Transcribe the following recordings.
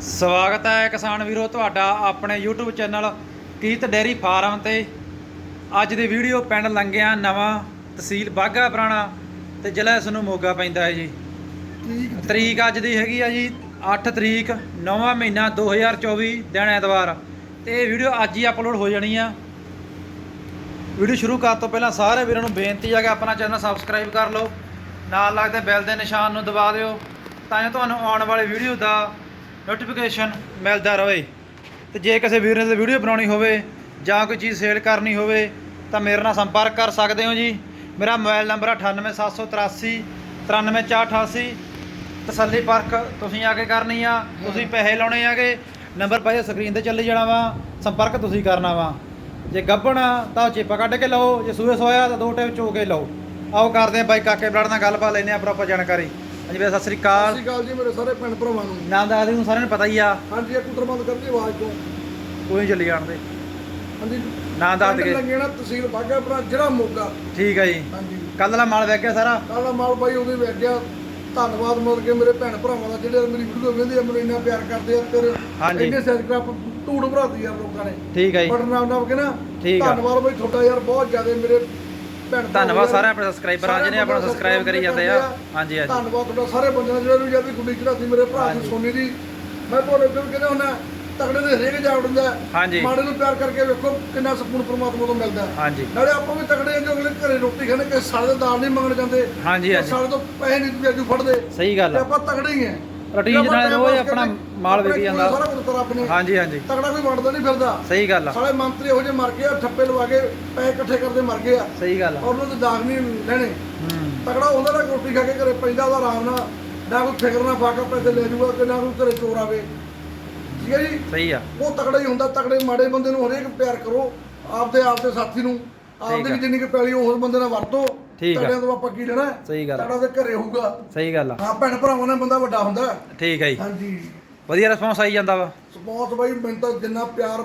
ਸਵਾਗਤ ਹੈ ਕਿਸਾਨ ਵੀਰੋ ਤੁਹਾਡਾ ਆਪਣੇ YouTube ਚੈਨਲ ਕੀਤ ਡੇਅਰੀ ਫਾਰਮ ਤੇ। ਅੱਜ ਦੀ ਵੀਡੀਓ ਪਿੰਡ ਲੰਗਿਆ ਨਵਾਂ ਤਹਿਸੀਲ ਬਾਗਾ ਪੁਰਾਣਾ ਤੇ ਜ਼ਿਲ੍ਹਾ ਇਸ ਨੂੰ ਮੋਗਾ ਪੈਂਦਾ ਹੈ ਜੀ। ਤਰੀਕ ਅੱਜ ਦੀ ਹੈਗੀ ਆ ਜੀ 8 ਤਰੀਕ 9ਵਾਂ ਮਹੀਨਾ 2024 ਦਿਨ ਐਤਵਾਰ। ਤੇ ਇਹ ਵੀਡੀਓ ਅੱਜ ਹੀ ਅਪਲੋਡ ਹੋ ਜਾਣੀ ਆ। ਵੀਡੀਓ ਸ਼ੁਰੂ ਕਰਨ ਤੋਂ ਪਹਿਲਾਂ ਸਾਰੇ ਵੀਰਾਂ ਨੂੰ ਬੇਨਤੀ ਹੈ ਕਿ ਆਪਣਾ ਚੈਨਲ ਸਬਸਕ੍ਰਾਈਬ ਕਰ ਲਓ। ਨਾਲ ਲੱਗਦੇ ਬੈਲ ਦੇ ਨਿਸ਼ਾਨ ਨੂੰ ਦਬਾ ਦਿਓ ਤਾਂ ਜੋ ਤੁਹਾਨੂੰ ਆਉਣ ਵਾਲੇ ਵੀਡੀਓ ਦਾ ਨੋਟੀਫਿਕੇਸ਼ਨ ਮਿਲਦਾ ਰਹੇ। ਤੇ ਜੇ ਕਿਸੇ ਵੀਰ ਨੇ ਵੀਡੀਓ ਬਣਾਉਣੀ ਹੋਵੇ ਜਾਂ ਕੋਈ ਚੀਜ਼ ਸੇਲ ਕਰਨੀ ਹੋਵੇ ਤਾਂ ਮੇਰੇ ਨਾਲ ਸੰਪਰਕ ਕਰ ਸਕਦੇ ਹੋ ਜੀ। ਮੇਰਾ ਮੋਬਾਈਲ ਨੰਬਰ 98783 93488 ਤਸੱਲੀ ਪਰਖ ਤੁਸੀਂ ਆ ਕੇ ਕਰਨੀ ਆ ਤੁਸੀਂ ਪੈਸੇ ਲਾਉਣੇ ਆਗੇ। ਨੰਬਰ ਪਾਇਆ ਸਕਰੀਨ ਤੇ ਚੱਲੀ ਜਾਣਾ ਵਾ ਸੰਪਰਕ ਤੁਸੀਂ ਕਰਨਾ ਵਾ। ਜੇ ਗੱਭਣ ਤਾਂ ਚੇਪਾ ਕੱਢ ਕੇ ਲਓ। ਜੇ ਸੂਏ ਸੋਇਆ ਤਾਂ ਦੋ ਟਾਈਮ ਚੋ ਕੇ ਲਓ। ਆਓ ਕਰਦੇ ਆ ਬਾਈ ਕਾਕੇ ਬਲੜ ਨਾਲ ਗੱਲਬਾਤ ਲੈਨੇ ਆ ਪ੍ਰੋਪਰ ਜਾਣਕਾਰੀ। ਹਾਂਜੀ ਵੀਰੇ ਸਤਿ ਸ੍ਰੀ ਸਤਿ ਅਕਾਲ ਸ਼੍ਰੀ ਅਕਾਲ ਜੀ ਮੇਰੇ ਸਾਰੇ ਭੈਣ ਭਰਾਵਾਂ ਨੂੰ। ਨਾਮ ਦੱਸ ਦਿਓ ਸਾਰਿਆਂ ਨੂੰ ਪਤਾ ਹੀ ਆ। ਹਾਂਜੀ ਇਹ ਕੁੱਟਰ ਬੰਦ ਕਰਦੀ ਆਵਾਜ਼ ਤੋਂ। ਕੋਈ ਨੀ ਚੱਲੀ ਜਾਣਦੇ ਹਾਂਜੀ ਨਾਂ ਦੱਸ ਪਿੰਡ ਦਈਏ। ਲੰਗੇਣਾ ਤਹਿਸੀਲ ਬਾਘਾਪੁਰਾ ਜ਼ਿਲ੍ਹਾ ਮੋਗਾ। ਠੀਕ ਹੈ ਜੀ। ਹਾਂਜੀ। ਕੱਲ ਦਾ ਮਾਲ ਵੇਖ ਗਿਆ ਸਾਰਾ? ਕਾਲਾ ਮਾਲ ਬਾਈ ਉਹਦੇ ਵੇਖ ਗਿਆ। ਧੰਨਵਾਦ ਮਤਲਬ ਕਿ ਮੇਰੇ ਭੈਣ ਭਰਾਵਾਂ ਦਾ ਜਿਹੜੇ ਮੇਰੀ ਵੀਡੀਓ ਵੇਖਦੇ ਆ ਮੈਨੂੰ ਇੰਨਾ ਪਿਆਰ ਕਰਦੇ ਆ ਤੇਰੇ ਹਾਂਜੀ। ਇੰਨੇ ਸਬਸਕ੍ਰਾਈਬ ਧੂੜ ਭਰਾਤੀ ਯਾਰ ਲੋਕਾਂ ਨੇ। ਠੀਕ ਹੈ ਜੀ। ਬਟਨ ਨਾਮ ਨਾਮ ਕੇ ਨਾ ਆ। ਧੰਨਵਾਦ ਬਾਈ ਤੁਹਾਡਾ ਯਾਰ ਬਹੁਤ ਜ਼ਿਆਦਾ ਮੇਰੇ ਭੈਣ ਧੰਨਵਾਦ ਯਾਰ। ਸਾਰੇ ਆਪਣੇ ਸਬਸਕ੍ਰਾਈਬਰਾਂ ਜਿਹਨੇ ਆਪਣਾ ਸਬਸਕ੍ਰਾਈਬ ਕਰੀ ਜਾਂਦੇ ਆ ਹਾਂਜੀ ਹਾਂਜੀ ਧੰਨਵਾਦ ਤੁਹਾਡਾ ਸਾਰੇ ਬੰਦਿਆਂ ਦਾ ਜਿਹੜਾ ਵੀ ਜਾਂਦੀ ਗੁੱਡੀ ਚੜਾਤੀ ਮੇਰੇ ਭਰਾ ਦੀ ਹਾਂਜੀ। ਸੋਨੀ ਦੀ ਮੈਂ ਤੁਹਾਡੇ ਕੋਲ ਕਹਿੰਦਾ ਹੁੰਦਾ ਤਗੜੇ ਦੇ ਹਰੇਕ ਜਾ ਉੜਦਾ ਹਾਂਜੀ। ਮਾੜੇ ਨੂੰ ਪਿਆਰ ਕਰਕੇ ਵੇਖੋ ਕਿੰਨਾ ਸਕੂਨ ਪ੍ਰਮਾਤਮਾ ਤੋਂ ਮਿਲਦਾ ਹੈ। ਹਾਂਜੀ ਨਾਲੇ ਆਪਾਂ ਵੀ ਤਗੜੇ ਆ ਜੋ ਅਗਲੇ ਘਰੇ ਰੋਟੀ ਖਾਣੇ ਕਿ ਸਾਲੇ ਦਾ ਦਾਲ ਨਹੀਂ ਮੰਗਣ ਜਾਂਦੇ ਹਾਂਜੀ, ਹਾਂਜੀ। ਸਾਲੇ ਤੋਂ ਪੈਸੇ ਨਹੀਂ ਵਿਆਜੂ ਫੜਦੇ ਸਹੀ ਗੱਲ ਤੇ ਆ ਆਪਾਂ ਤਗੜੇ ਹੀ ਆ ਰੋਟੀਨ ਜੇ ਆਪਾਂ ਨਾਲ ਰੋਜ਼ ਆਪਣਾ ਮਾਲ ਵਿਕੀ ਜਾਂਦਾ। ਸਾਰਾ ਕੁਝ ਹਾਂਜੀ ਹਾਂਜੀ। ਤਗੜਾ ਕੋਈ ਵੰਡਦਾ ਨਹੀਂ ਫਿਰਦਾ। ਸਹੀ ਗੱਲ ਆ। ਸਾਲੇ ਮੰਤਰੀ ਇਹੋ ਜਿਹੇ ਮਰ ਗਏ ਆ ਠੱਪੇ ਲਵਾ ਕੇ ਪੈਸੇ ਇਕੱਠੇ ਕਰਦੇ ਮਰ ਗਏ ਆ। ਸਹੀ ਗੱਲ ਆ। ਉਹਨਾਂ ਦੇ ਦਾਗ ਨਹੀਂ ਲੈਣੇ। ਹੂੰ। ਤਗੜਾ ਉਹਦਾ ਨਾਲ ਰੋਟੀ ਖਾ ਕੇ ਘਰੇ ਪੈਂਦਾ ਉਹਦਾ ਆਰਾਮ ਨਾਲ। ਨਾ ਕੋਈ ਫਿਕਰ ਨਾ ਫਾਕਾ ਪੈਸੇ ਲੈ ਜੂਗਾ ਤੇ ਨਾ ਕੋਈ ਘਰੇ ਚੋਰ ਆਵੇ। ਠੀਕ ਹੈ ਜੀ? ਸਹੀ ਆ। ਉਹ ਤਗੜਾ ਹੀ ਹੁੰਦਾ ਤਗੜੇ ਮਾੜੇ ਬੰਦੇ ਨੂੰ ਹਰੇਕ ਪਿਆਰ ਕਰੋ। ਆਪਦੇ ਆਪਦੇ ਸਾਥੀ ਨੂੰ। ਆਪਦੇ ਜਿੰਨੀ ਕਿ ਪੈਲੀ ਉਹ ਹੋਰ ਬੰਦੇ ਨਾਲ ਵਰਤੋ। ਠੀਕ ਆ। ਤਗੜਿਆਂ ਤੋਂ ਆਪਾਂ ਕੀ ਲੈਣਾ ਹੈ? ਸਹੀ ਗੱਲ ਆ। ਤਗੜਾ ਤੇ ਘਰੇ ਹੋਊਗਾ ਸਹੀ ਗੱਲ ਆ ਹਾਂ ਭੈਣ ਭਰਾਵਾਂ ਨਾਲ ਬੰਦਾ ਵੱਡਾ ਹੁੰਦਾ ਹੈ। ਠੀਕ ਹੈ ਜੀ ਹਾਂਜੀ ਵਧੀਆ ਰਿਸਪੌਂਸ ਆਈ ਜਾਂਦਾ ਵਾ ਸਪੋਰਟ ਬਾਈ ਮੈਨੂੰ ਤਾਂ ਜਿੰਨਾ ਪਿਆਰ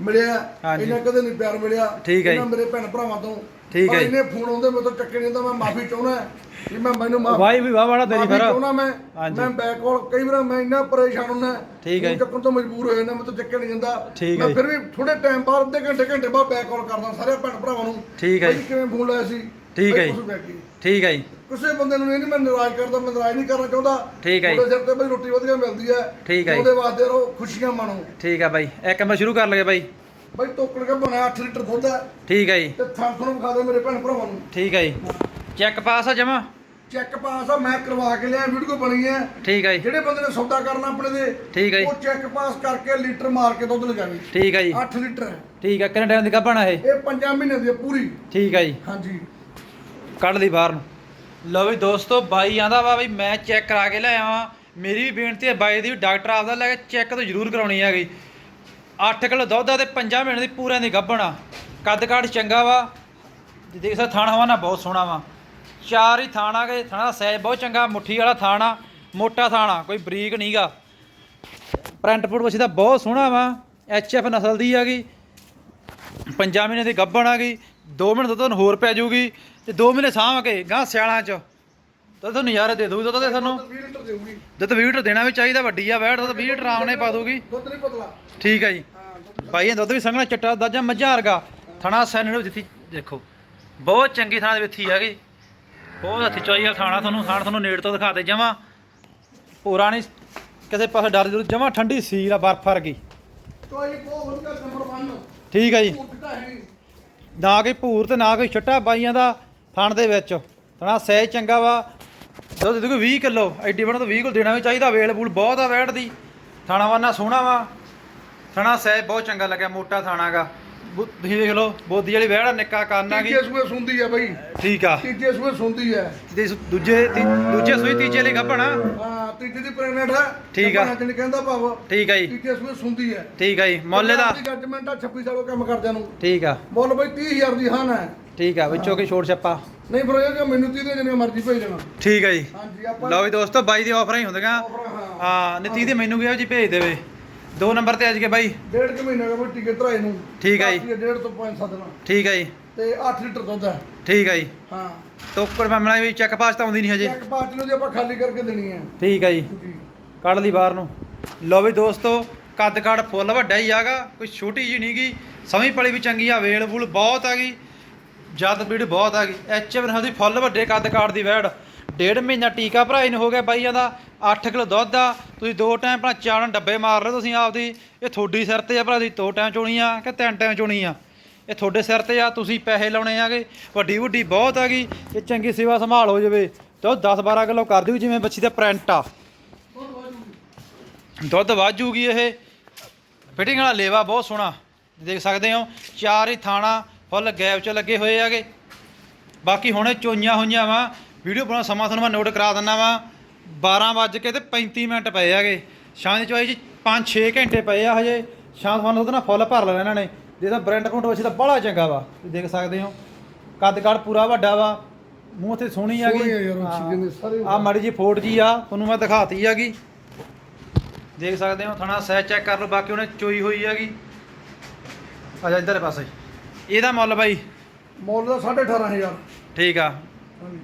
ਮਿਲਿਆ ਹਾਂਜੀ। ਇਹਨਾਂ ਕਦੇ ਨਹੀਂ ਪਿਆਰ ਮਿਲਿਆ ਠੀਕ ਹੈ ਇਹਨਾਂ। ਮੇਰੇ ਭੈਣ ਭਰਾਵਾਂ ਤੋਂ ਠੀਕ ਹੈ ਜੀ। ਇੰਨੇ ਫੋਨ ਆਉਂਦੇ ਮੇਰੇ ਤੋਂ ਚੱਕੇ ਨਹੀਂ ਜਾਂਦਾ ਮੈਂ ਮਾਫੀ ਚਾਹੁੰਦਾ ਕਿ ਮੈਂ ਮੈਨੂੰ ਮਾਫ ਵਾਈ ਵੀ ਵਾਹ ਵਾਲਾ ਤੇਰੀ ਫਿਰ ਚਾਹੁੰਦਾ ਮੈਂ ਹਾਂਜੀ। ਮੈਂ ਬੈਕ ਕਾਲ ਕਈ ਵਾਰ ਮੈਂ ਇੰਨਾ ਪਰੇਸ਼ਾਨ ਹੁੰਦਾ ਠੀਕ ਹੈ ਜੀ। ਚੱਕਣ ਤੋਂ ਮਜਬੂਰ ਹੋ ਜਾਂਦਾ ਮੈਂ ਤਾਂ ਚੱਕਿਆ ਨਹੀਂ ਜਾਂਦਾ ਠੀਕ ਹੈ ਮੈਂ ਜੀ। ਫਿਰ ਵੀ ਥੋੜੇ ਟਾਈਮ ਬਾਅਦ ਅੱਧੇ ਘੰਟੇ ਘੰਟੇ ਬਾਅਦ ਬੈਕ ਕਾਲ ਕਰਦਾ ਸਾਰੇ ਭੈਣ ਭਰਾਵਾਂ ਨੂੰ ਠੀਕ ਹੈ ਬਾਈ ਜੀ। ਕਿਵੇਂ ਫੋਨ ਲਾਇਆ ਸੀ ਠੀਕ ਹੈ ਜੀ। ਹੀ। ਠੀਕ ਹੈ ਜੀ ਕਿਸੇ ਬੰਦੇ ਨੂੰ ਇਹ ਨਹੀਂ ਮੈਂ ਨਾਰਾਜ਼ ਕਰਦਾ ਮੈਂ ਨਾਰਾਜ਼ ਨਹੀਂ ਕਰਨਾ ਚਾਹੁੰਦਾ ਠੀਕ ਹੈ ਜੀ। ਉਹਦੇ ਸਿਰ ਤੇ ਬਈ ਰੋਟੀ ਵਧੀਆ ਮਿਲਦੀ ਹੈ ਠੀਕ ਹੈ ਜੀ। ਉਹਦੇ ਵਾਸਤੇ ਰੋ ਖੁਸ਼ੀਆਂ ਮਾਣੋ ਠੀਕ ਆ ਬਾਈ ਇੱਕ ਮੈਂ ਸ਼ੁਰੂ ਕਰ ਲਗੇ ਬਾਈ ਬਈ ਟੋਕੜ ਕੇ ਬਣਿਆ 8 ਲੀਟਰ ਦੁੱਧ ਹੈ ਠੀਕ ਹੈ ਜੀ ਤੇ ਥਾਂ ਤੁਹਾਨੂੰ ਵਿਖਾ ਦੇ ਮੇਰੇ ਭੈਣ ਭਰਾਵਾਂ ਨੂੰ ਠੀਕ ਹੈ ਜੀ ਚੈੱਕ ਪਾਸ ਆ ਜਮਾ ਚੈੱਕ ਪਾਸ ਆ ਮੈਂ ਕਰਵਾ ਕੇ ਲਿਆ ਵੀਡੀਓ ਬਣੀ ਹੈ ਠੀਕ ਹੈ ਜੀ ਜਿਹੜੇ ਬੰਦੇ ਨੇ ਸੌਦਾ ਕਰਨਾ ਆਪਣੇ ਦੇ ਠੀਕ ਹੈ ਜੀ ਉਹ ਚੈੱਕ ਪਾਸ ਕਰਕੇ ਲੀਟਰ ਮਾਰ ਕੇ ਦੁੱਧ ਲਗਾਵੇ ਠੀਕ ਹੈ ਜੀ 8 ਲੀਟਰ ਹੈ। ਠੀਕ ਹੈ ਕਿੰਨੇ ਟਾਈਮ ਦੀ ਕੱਪਣਾ ਇਹ ਇਹ 5 ਮਹੀਨੇ ਦੀ ਹੈ ਪੂਰੀ ਠੀਕ ਹੈ ਜੀ ਹਾਂਜੀ ਕੱਢ ਲਈ ਬਾਹਰ ਨੂੰ। ਲਓ ਵੀ ਦੋਸਤੋ, ਬਾਈ ਆਂਦਾ ਵਾ ਬਈ ਮੈਂ ਚੈੱਕ ਕਰਾ ਕੇ ਲੈ ਆਵਾਂ। ਮੇਰੀ ਵੀ ਬੇਨਤੀ ਹੈ ਬਾਈ ਦੀ ਵੀ ਡਾਕਟਰ ਆਪਦਾ ਲੈ ਕੇ ਚੈੱਕ ਤਾਂ ਜ਼ਰੂਰ ਕਰਾਉਣੀ ਹੈਗੀ 8 ਕਿਲੋ ਦੁੱਧ ਆ ਤੇ 5 ਮਹੀਨੇ ਦੀ ਪੂਰਿਆਂ ਦੀ ਗੱਭਣਾ ਕੱਦ ਕਾਠ ਚੰਗਾ ਵਾ। ਦੇਖ ਸਕਦਾ ਥਾਣਾ ਹਵਾਨਾ ਬਹੁਤ ਸੋਹਣਾ ਵਾ। ਚਾਰ ਹੀ ਥਾਣਾ ਗਏ ਥਾਣਾ ਦਾ ਸਾਈਜ਼ ਬਹੁਤ ਚੰਗਾ, ਮੁੱਠੀ ਵਾਲਾ ਥਾਣਾ, ਮੋਟਾ ਥਾਣਾ, ਕੋਈ ਬਰੀਕ ਨਹੀਂਗਾ ਪ੍ਰਿੰਟ ਪੁੱਟ ਵਸੀ ਦਾ ਬਹੁਤ ਸੋਹਣਾ ਵਾ। ਐਚ ਐਫ ਨਸਲ ਦੀ ਹੈਗੀ ਪੰਜਾਂ ਮਹੀਨੇ ਦੀ ਗੱਭਣ ਆ ਗਈ। 2 ਮਹੀਨੇ ਦੁੱਧ ਤੁਹਾਨੂੰ ਹੋਰ ਪੈ ਜਾਊਗੀ ਤੇ 2 ਮਹੀਨੇ ਸਾਂਭ ਕੇ ਗਾਂ ਸਿਆਲਾਂ ਚ। ਤਾਂ ਤੁਹਾਨੂੰ ਨਜ਼ਾਰੇ ਦੇ ਦੂਗੀ ਦੁੱਧ ਤੇ ਤੁਹਾਨੂੰ। 20 ਲੀਟਰ ਦੇਊਗੀ। ਦੁੱਧ 20 ਲੀਟਰ ਦੇਣਾ ਵੀ ਚਾਹੀਦਾ ਵੱਡੀ ਆ ਵੈਟ ਦੁੱਧ 20 ਲੀਟਰ ਆਉਣੇ ਪਾ ਦੂਗੀ ਦੁੱਧ ਨਹੀਂ ਪਤਲਾ। ਠੀਕ ਹੈ ਜੀ ਭਾਈ ਇਹ ਦੁੱਧ ਵੀ ਸੰਘਣਾ ਚਿੱਟਾ ਦਾਜਾ ਮੱਝਾਂ ਵਰਗਾ। ਥਣਾ ਸੈਨਡ ਦਿੱਤੀ ਦੇਖੋ ਬਹੁਤ ਚੰਗੀ ਥਾਂ ਦੇ ਵਿੱਥੀ ਹੈਗੀ। ਬਹੁਤ ਹੱਥੀ ਚੋਈ ਵਾਲਾ ਥਾਣਾ ਤੁਹਾਨੂੰ ਥਾਣ ਤੁਹਾਨੂੰ ਨੇੜ ਤੋਂ ਦਿਖਾ ਦੇ ਜਮਾ। ਪੂਰਾ ਨਹੀਂ ਕਿਸੇ ਪਾਸੇ ਡਰ ਦੀ ਜਮਾ ਠੰਡੀ ਸੀਲ ਆ ਬਰਫ ਵਰਗੀ। ਕੋਈ ਬਹੁਤ ਵਧੀਆ ਨੰਬਰ 1 ਠੀਕ ਹੈ ਜੀ ਨਾ ਕੋਈ ਭੂਰ ਤੇ ਨਾ ਕੋਈ ਛੱਟਾ ਬਾਈਆਂ ਦਾ ਥਣ ਦੇ ਵਿੱਚ। ਥਣਾ ਸਹਿਜ ਚੰਗਾ ਵਾ। ਦੁੱਧ ਦੇ 20 ਕਿਲੋ, ਐਡੀ ਬਣਾ ਤਾਂ 20 ਕਿਲੋ ਦੇਣਾ ਵੀ ਚਾਹੀਦਾ, ਵੇਲ ਬੂਲ ਬਹੁਤ ਆ ਵੈਟ ਦੀ। ਥਾਣਾ ਵਾਨਾ ਸੋਹਣਾ ਵਾ। ਥਣਾ ਸਹਿਜ ਬਹੁਤ ਚੰਗਾ ਲੱਗਿਆ, ਮੋਟਾ ਥਾਣਾਗਾ ਤੁਸੀਂ ਦੇਖ ਲਓ ਬੋਦੀ ਵਾਲੀ ਆ, ਨਿੱਕਾ ਕੰਨ ਆ ਗਈ ਤੀਜੇ ਸੂਏ ਸੁੰਦੀ ਹੈ ਬਈ। ਠੀਕ ਆ। ਤੀਜੇ ਸੂਏ ਸੁੰਦੀ ਹੈ ਤੇ ਦੂਜੇ ਤੀ- ਦੂਜੇ ਸੂਈ ਤੀਜੇ ਲਈ ਗੱਭਣਾ। ਹਾਂ ਤੀਜੇ ਦੀ ਪ੍ਰੈਗਨੈਂਟ ਹੈ ਠੀਕ ਆ। ਜਿਹਨੇ ਕਹਿੰਦਾ ਭਾਵ? ਠੀਕ ਆ ਜੀ। ਤੀਜੇ ਸੂਏ ਸੁੰਦੀ ਹੈ ਠੀਕ ਆ ਜੀ ਮੁੱਲ ਦਾ ਜੱਜਮੈਂਟ ਆ 26 ਸਾਲੋਂ ਕੰਮ ਕਰਦਿਆਂ ਨੂੰ। ਠੀਕ ਆ। ਮੁੱਲ ਬਈ 30000 ਦੀ ਹਾਂ ਹੈ ਠੀਕ ਆ ਵਿੱਚੋਂ ਕੀ ਛੋੜ ਛੱਪਾ। ਨਹੀਂ ਫਿਰ ਇਹ ਕਿ ਮੈਨੂੰ 30 ਦੇ ਜਿੰਨੇ ਮਰਜ਼ੀ ਭੇਜ ਦੇਣਾ। ਠੀਕ ਆ ਜੀ। ਹਾਂਜੀ ਆਪਾਂ ਲਓ ਵੀ ਦੋਸਤੋ ਬਾਈ ਦੀ ਆਫਰਾਂ ਹੀ ਹੁੰਦੀਆਂ। ਹਾਂ। ਹਾਂ ਨੀਤੀ ਦੇ ਮੈਨੂੰ ਵੀ ਜੀ ਭੇਜ ਦੇਵੇ। ਦੋ ਨੰਬਰ ਤੇ ਅੱਜ ਕੇ ਬਾਈ। ਡੇਢ ਕੁ ਮਹੀਨੇ ਦਾ ਬਈ ਟਿਕਟ ਧਰਾਏ ਨੂੰ। ਠੀਕ ਆ ਜੀ। ਡੇਢ ਤੋਂ 5-7 ਦਿਨ ਠੀਕ ਆ ਜੀ। ਤੇ 8 ਲੀਟਰ ਦੁੱਧ ਹੈ। ਠੀਕ ਆ ਜੀ। ਹਾਂ। ਤੋਕੜ ਮਾਮਲਾ ਵੀ ਚੈੱਕ ਪਾਸ ਤਾਂ ਆਉਂਦੀ ਨਹੀਂ ਹਜੇ। ਇੱਕ ਪਾਰਟੀ ਨੂੰ ਜੇ ਆਪਾਂ ਖਾਲੀ ਕਰਕੇ ਦੇਣੀ ਹੈ। ਠੀਕ ਆ ਜੀ। ਜੀ। ਕੱਢ ਲਈ ਬਾਹਰ ਨੂੰ। ਲੋ ਵੀ ਦੋਸਤੋ ਕੱਦ ਕਾੜ ਫੁੱਲ ਵੱਡਾ ਹੀ ਆਗਾ ਕੋਈ ਛੋਟੀ ਜੀ ਨਹੀਂ ਗੀ ਸਮੀ ਪਲੀ ਵੀ ਚੰਗੀ ਆ ਅਵੇਲੇਬਲ ਬਹੁਤ ਹੈਗੀ ਜਦ ਬੀੜ ਬਹੁਤ ਹੈਗੀ ਐਚ ਐਫ ਦੀ ਫੁੱਲ ਵੱਡੇ ਕੱਦ ਕਾੜ ਦੀ ਵੈੜ। ਡੇਢ ਮਹੀਨਾ ਟੀਕਾ ਭਰਾਈ ਨੂੰ ਹੋ ਗਿਆ ਬਾਈਆਂ ਦਾ। 8 ਕਿਲੋ ਦੁੱਧ ਆ ਤੁਸੀਂ ਦੋ ਟਾਈਮ ਭਰਾ ਚਾਰ ਡੱਬੇ ਮਾਰ ਲਓ, ਤੁਸੀਂ ਆਪਦੀ, ਇਹ ਤੁਹਾਡੀ ਸਿਰ ਤੇ ਆ ਭਰਾ ਦੀ ਦੋ ਟਾਈਮ ਚੋਣੀ ਆ ਕਿ ਤਿੰਨ ਟਾਈਮ ਚੋਣੀ ਆ? ਇਹ ਤੁਹਾਡੇ ਸਿਰ ਤੇ ਆ, ਤੁਸੀਂ ਪੈਸੇ ਲਾਉਣੇ ਆਗੇ, ਵੱਡੀ ਵੱਡੀ ਬਹੁਤ ਹੈਗੀ ਇਹ ਚੰਗੀ ਸੇਵਾ ਸੰਭਾਲ ਹੋ ਜਾਵੇ। ਦੁੱਧ ਉਹ 10 12 ਕਿਲੋ ਕਰ ਦਿਓ ਜਿਵੇਂ ਬੱਚੀ ਦਾ ਪ੍ਰਿੰਟ ਆ। ਦੁੱਧ ਵਾਜੂਗੀ ਇਹ। ਫਿਟਿੰਗ ਵਾਲਾ ਲੇਵਾ ਬਹੁਤ ਸੋਹਣਾ। ਦੇਖ ਸਕਦੇ ਹੋ, ਚਾਰ ਹੀ ਥਾਣਾ ਫੁੱਲ ਗੈਪ ਚ ਲੱਗੇ ਹੋਏ ਆਗੇ। ਬਾਕੀ ਹੁਣੇ ਚੋਈਆਂ ਹੋਈਆਂ ਵਾ। ਵੀਡੀਓ ਬਣਾਉਣ ਸਮਾਂ ਤੁਹਾਨੂੰ ਮੈਂ ਨੋਟ ਕਰਾ ਦਿੰਦਾ ਵਾ। 12 ਵੱਜ ਕੇ ਤੇ 35 ਮਿੰਟ ਪਏ ਆਗੇ ਸ਼ਾਮ ਦੀ ਚੋਈ ਜੀ 5-6 ਘੰਟੇ ਪਏ ਆ ਹਜੇ। ਸ਼ਾਮ ਤੁਹਾਨੂੰ ਉਹਦੇ ਨਾਲ ਫੁੱਲ ਭਰ ਲੈਣਾ ਇਹਨਾਂ ਨੇ। ਜਿਹਦਾ ਬ੍ਰਾਂਡ ਕਾਊਂਟ ਵੈਸੇ ਤਾਂ ਬੜਾ ਚੰਗਾ ਵਾ। ਤੁਸੀਂ ਦੇਖ ਸਕਦੇ ਹੋ। ਕੱਦ ਕਾੜ ਪੂਰਾ ਵੱਡਾ ਵਾ। ਮੂੰਹ ਤੇ ਸੋਹਣੀ ਆ ਸੋਹਣੀ ਆ ਮਾੜੀ ਜੀ ਫੋਟ ਜੀ ਆ। ਤੁਹਾਨੂੰ ਮੈਂ ਦਿਖਾਤੀ ਆਗੀ ਦੇਖ ਸਕਦੇ ਹੋ ਥਣਾ ਸਹਿ ਚੈੱਕ ਕਰ ਲਓ। ਬਾਕੀ ਉਹਨੇ ਚੋਈ ਹੋਈ ਹੈਗੀ। ਆ ਜਾ ਇੱਧਰਲੇ ਪਾਸੇ। ਇਹਦਾ ਮੁੱਲ ਬਾਈ? ਮੁੱਲ ਦਾ 18500 ਠੀਕ ਆ।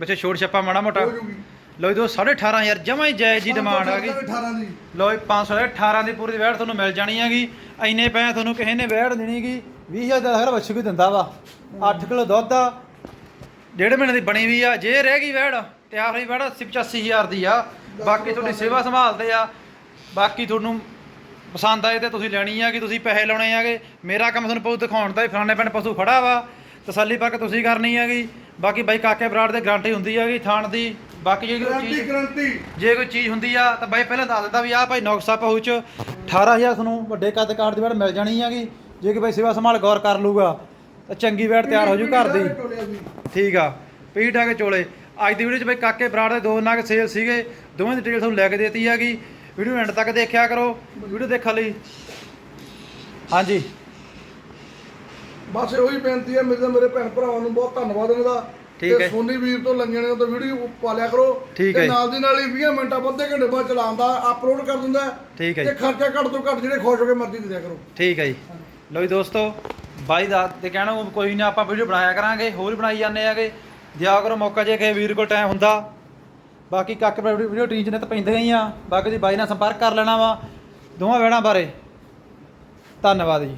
ਬੱਚੇ ਛੋਟ ਛੱਪਾ ਮਾੜਾ ਮੋਟਾ। ਹੋ ਜੂਗੀ। ਲਓ ਜੀ 18500 ਜਮਾ ਹੀ ਜਾਇਜ਼ ਜੀ ਡਿਮਾਂਡ ਆ ਗਈ। 18 ਦੀ। ਲਓ ਜੀ 500 ਦੇ 18 ਦੀ ਪੂਰੀ ਵੈੜ ਤੁਹਾਨੂੰ ਮਿਲ ਜਾਣੀ ਹੈਗੀ। ਐਨੇ ਪੈਸੇ ਤੁਹਾਨੂੰ ਕਿਸੇ ਨੇ ਵੈੜ ਦੇਣੀਗੀ 20000 ਦਾ ਹਰ ਬੱਚੂ ਵੀ ਦਿੰਦਾ ਵਾ। 8 ਕਿਲੋ ਦੁੱਧ ਆ। ਡੇਢ ਮਹੀਨੇ ਦੀ ਬਣੀ ਵੀ ਆ। ਜੇ ਰਹਿ ਗਈ ਵੈੜ ਤਿਆਰ ਹੋਈ ਵੈੜ 85000 ਦੀ ਆ। ਬਾਕੀ ਤੁਹਾਡੀ ਸੇਵਾ ਸੰਭਾਲਦੇ ਆ। ਬਾਕੀ ਤੁਹਾਨੂੰ ਪਸੰਦ ਆਏ ਤੇ ਤੁਸੀਂ ਲੈਣੀ ਆ ਕਿ ਤੁਸੀਂ ਪੈਸੇ ਲਾਉਣੇ ਆਗੇ। ਮੇਰਾ ਕੰਮ ਤੁਹਾਨੂੰ ਪਸ਼ੂ ਦਿਖਾਉਣ ਦਾ ਹੀ ਫਲਾਣੇ ਪਿੰਡ ਪਸ਼ੂ ਖੜਾ ਵਾ। ਤਸੱਲੀ ਪੱਕ ਤੁਸੀਂ ਕਰਨੀ ਹੈਗੀ। ਬਾਕੀ ਬਾਈ ਕਾਕੇ ਬਰਾੜ ਦੇ ਗਾਰੰਟੀ ਹੁੰਦੀ ਹੈਗੀ ਥਾਣ ਦੀ। ਬਾਕੀ ਜੇ ਕੋਈ ਗਰੰਟੀ ਚੀਜ਼ ਗਰੰਟੀ। ਜੇ ਕੋਈ ਚੀਜ਼ ਹੁੰਦੀ ਆ ਤਾਂ ਬਾਈ ਪਹਿਲਾਂ ਦੱਸ ਦਿੰਦਾ ਵੀ ਆਹ ਭਾਈ ਨੌਕਸਾ ਪਹੁੰਚ 18000 ਤੁਹਾਨੂੰ ਵੱਡੇ ਕੱਦ ਕਾਰਡ ਦੀ ਵੈੜ ਮਿਲ ਜਾਣੀ ਹੈਗੀ। ਜੇ ਕਿ ਬਾਈ ਸੇਵਾ ਸੰਭਾਲ ਗੌਰ ਕਰ ਲੂਗਾ ਤਾਂ ਚੰਗੀ ਵੈੜ ਤਿਆਰ ਹੋ ਜੂ ਘਰ ਦੀ। ਠੀਕ ਆ ਪੀਠ ਆ ਕੇ ਚੋਲੇ। ਅੱਜ ਦੀ ਵੀਡੀਓ 'ਚ ਬਈ ਕਾਕੇ ਬਰਾੜ ਦੇ ਦੋ ਨਗ ਸੇਲ ਸੀਗੇ ਦੋਵੇਂ ਦੀ ਡਿਟੇਲ ਤੁਹਾਨੂੰ ਲੈ ਕੇ ਦੇਤੀ ਹੈਗੀ। ਵੀਡੀਓ ਐਂਡ ਤੱਕ ਦੇਖਿਆ ਕਰੋ ਵੀਡੀਓ ਦੇਖਣ ਲਈ। ਹਾਂਜੀ। ਬਸ ਉਹੀ ਬੇਨਤੀ ਹੈ ਮੇਰੇ ਮੇਰੇ ਭੈਣ ਭਰਾਵਾਂ ਨੂੰ ਬਹੁਤ ਧੰਨਵਾਦ ਇਹਨਾਂ ਦਾ। ਠੀਕ ਹੈ। ਸੋਨੀ ਵੀਰ ਤੋਂ ਲੰਗੇ ਨੇ ਤਾਂ ਵੀਡੀਓ ਪਾ ਲਿਆ ਕਰੋ। ਤੇ। ਨਾਲ ਦੀ ਨਾਲ ਹੀ 20 ਮਿੰਟਾਂ ਅੱਧੇ ਘੰਟੇ ਬਾਅਦ ਚਲਾਉਂਦਾ ਅਪਲੋਡ ਕਰ ਦਿੰਦਾ। ਠੀਕ ਹੈ ਤੇ ਜੀ। ਖਰਚਾ ਘੱਟ ਤੋਂ ਘੱਟ ਜਿਹੜੇ ਖੁਸ਼ ਹੋ ਕੇ ਮਰਜ਼ੀ ਦੇ ਦਿਆ ਕਰੋ। ਠੀਕ ਹੈ ਜੀ। ਲਓ ਜੀ ਦੋਸਤੋ ਬਾਈ ਦਾ ਤੇ ਕਹਿਣਾ ਕੋਈ ਨਾ ਆਪਾਂ ਵੀਡੀਓ ਬਣਾਇਆ ਕਰਾਂਗੇ ਹੋਰ ਵੀ ਬਣਾਈ ਜਾਂਦੇ ਆਗੇ। ਦਿਆ ਕਰੋ ਮੌਕਾ ਜੇ ਕਿਸੇ ਵੀਰ ਕੋਲ ਟਾਈਮ ਹੁੰਦਾ। ਬਾਕੀ ਕੱਕ ਵੀਡੀਓ ਟੀਚ ਨੇ ਤਾਂ ਪੈਂਦੀਆਂ ਹੀ ਆ। ਬਾਕੀ ਦੀ ਬਾਈ ਨਾਲ ਸੰਪਰਕ ਕਰ ਲੈਣਾ ਵਾ। ਦੋਵਾਂ ਵੇੜਾਂ ਬਾਰੇ। ਧੰਨਵਾਦ ਜੀ।